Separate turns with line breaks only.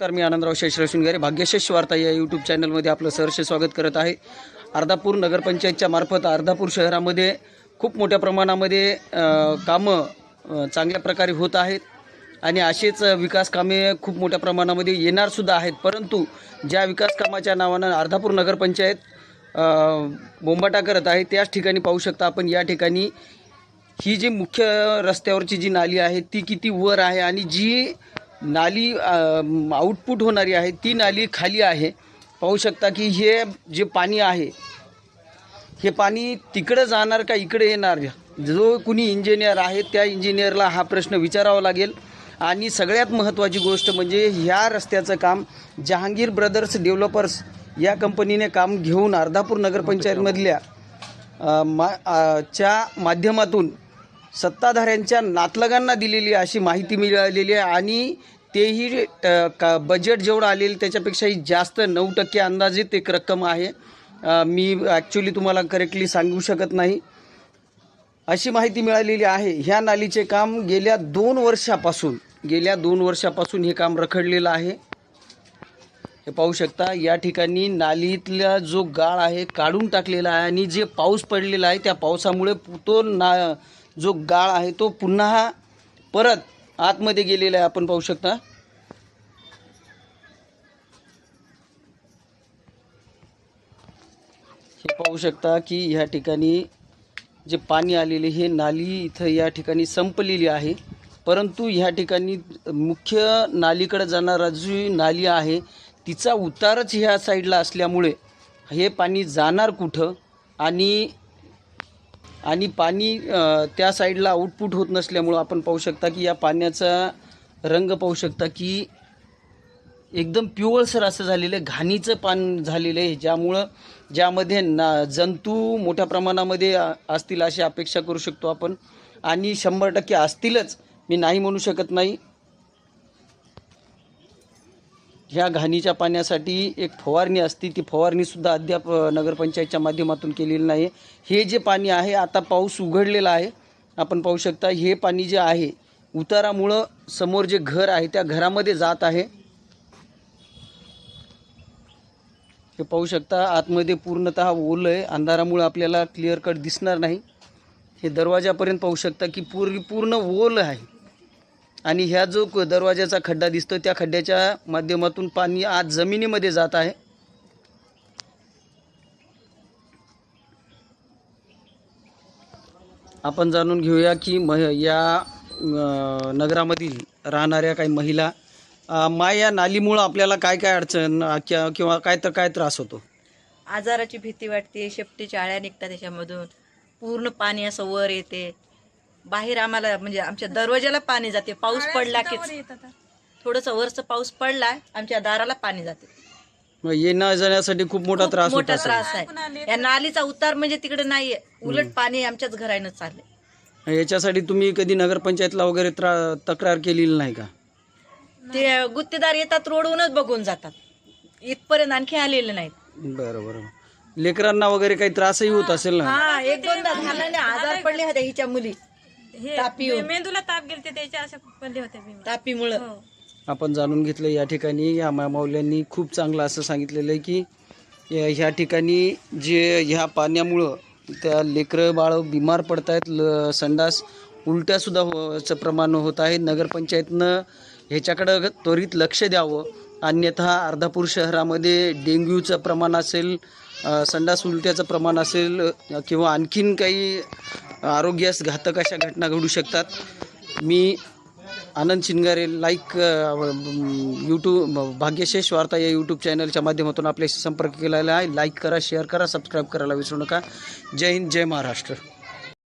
नमस्कार मी आनंदराव शेषराव शिंगारे भाग्यशेष वार्ता या यूट्यूब चॅनलमध्ये आपलं सहर्ष स्वागत करत आहे. अर्धापूर नगरपंचायतच्या मार्फत अर्धापूर शहरामध्ये खूप मोठ्या प्रमाणामध्ये कामं चांगल्या प्रकारे होत आहेत. आणि असेच विकास कामे खूप मोठ्या प्रमाणामध्ये येणारसुद्धा आहेत. परंतु ज्या विकास कामाच्या नावानं अर्धापूर नगरपंचायत बोंबाटा करत आहे त्याच ठिकाणी पाहू शकता आपण या ठिकाणी ही जी मुख्य रस्त्यावरची जी नाली आहे ती किती वर आहे आणि जी नाली आउटपुट होणारी आहे ती नाली खाली आहे. पाहू शकता की हे जे पाणी आहे हे पाणी तिकडं जाणार का इकडे येणार? जो कुणी इंजिनियर आहे त्या इंजिनियरला हा प्रश्न विचारावा लागेल. आणि सगळ्यात महत्त्वाची गोष्ट म्हणजे ह्या रस्त्याचं काम जहांगीर ब्रदर्स डेव्हलपर्स या कंपनीने काम घेऊन अर्धापूर नगरपंचायतमधल्या मा च्या माध्यमातून सत्ताधाऱ्यांच्या नातलगांना दिलेली अशी माहिती मिळालेली आहे आणि तेही का बजेट जेवढं आलेलं त्याच्यापेक्षाही जास्त नऊ टक्के अंदाजित एक रक्कम आहे. मी ॲक्च्युली तुम्हाला करेक्टली सांगू शकत नाही. अशी माहिती मिळालेली आहे. ह्या नालीचे काम गेल्या दोन वर्षापासून गेल्या दोन वर्षापासून हे काम रखडलेलं आहे. हे पाहू शकता या ठिकाणी नालीतला जो गाळ आहे काढून टाकलेला आहे आणि जे पाऊस पडलेला आहे त्या पावसामुळे तो ना जो गाळ आहे तो पुन्हा परत आतमध्ये गेलेला आहे आपण पाहू शकता. हे पाहू शकता की ह्या ठिकाणी जे पाणी आलेले हे नाली इथं या ठिकाणी संपलेली आहे. परंतु ह्या ठिकाणी मुख्य नालीकडे जाणारा जी नाली आहे तिचा उतारच ह्या साईडला असल्यामुळे हे पाणी जाणार कुठं? आणि आणि पाणी त्या साईडला आउटपुट होत नसल्यामुळं आपण पाहू शकता की या पाण्याचा रंग पाहू शकता की एकदम पिवळसर असं झालेलं आहे. घाणीचं पान झालेलं आहे. ज्यामुळं ज्यामध्ये ना जंतू मोठ्या प्रमाणामध्ये असतील अशी अपेक्षा करू शकतो आपण. आणि शंभर टक्के असतीलच मी नाही म्हणू शकत नाही. ह्या घाणीच्या पाण्यासाठी एक फवारणी असते ती फवारणीसुद्धा अद्याप नगरपंचायतच्या माध्यमातून केलेली नाही. हे जे पाणी आहे आता पाऊस उघडलेला आहे. आपण पाहू शकता हे पाणी जे आहे उतारामुळं समोर जे घर आहे त्या घरामध्ये जात आहे. हे पाहू शकता आतमध्ये पूर्णतः ओलं आहे अंधारामुळं आपल्याला क्लिअर कट दिसणार नाही. हे दरवाजापर्यंत पाहू शकता की पूर्ण पूर्ण ओलं आहे. आणि ह्या जो क- खड्डा दिसतो त्या खड्ड्याच्या माध्यमातून पाणी आज जमिनीमध्ये जात आहे. आपण जाणून घेऊया की मह या नगरामधील राहणाऱ्या काही महिला मा या नालीमुळं आपल्याला काय काय अडचण किंवा किंवा काय तर काय त्रास होतो?
आजाराची भीती वाटते शेपटीच्या आळ्या निघतात त्याच्यामधून. पूर्ण पाणी असं वर येते. बाहेर आम्हाला म्हणजे आमच्या दरवाजाला पाणी जाते. पाऊस पडला की थोडस वरच पाऊस पडला आमच्या दाराला पाणी जाते.
मग येण्या जाण्यासाठी खूप मोठा त्रास होत
मोठा
असेल.
त्रास आहे. या नालीचा उतार म्हणजे तिकडे नाहीये. उलट पाणी आमच्याच घरानं चाललंय.
याच्यासाठी तुम्ही कधी नगरपंचायतला वगैरे त्रा तक्रार केलेली नाही का?
ते गुत्तेदार येतात रोडवूनच बघून जातात. इथपर्यंत आणखी आलेले नाहीत.
बरं बरं. लेकरांना वगैरे काही त्रासही होत असेल ना?
हा एक दोनदा झाला ना आजार पडले होते हिच्या मुली.
हे. मेंदूला ताप गेलते त्याच्या अशा पडले होते बिमार
तापीमुळं.
हो.
आपण जाणून घेतलं या ठिकाणी या मा- माऊल्यांनी खूप चांगलं असं सांगितलेलं आहे की या- ह्या ठिकाणी जे ह्या पाण्यामुळं त्या लेकरं बाळं बिमार पडत आहेत ल संडास उलट्यासुद्धा होचं प्रमाण होत आहे. नगरपंचायतनं ह्याच्याकडं त्वरित लक्ष द्यावं. अन्यथा अर्धापूर शहरामध्ये डेंग्यूचं प्रमाण असेल अ, संडास उलट्याचं प्रमाण असेल अ, किंवा आणखीन काही आरोग्यास घातक अशा घटना घडू शकतात. मी आनंद शिंगारे लाईक यूट्यूब भाग्यशेष वार्ता या यूट्यूब चॅनलच्या माध्यमातून आपल्याशी संपर्क केलेला आहे. लाईक करा शेअर करा सबस्क्राईब करायला विसरू नका. जय हिंद जय महाराष्ट्र.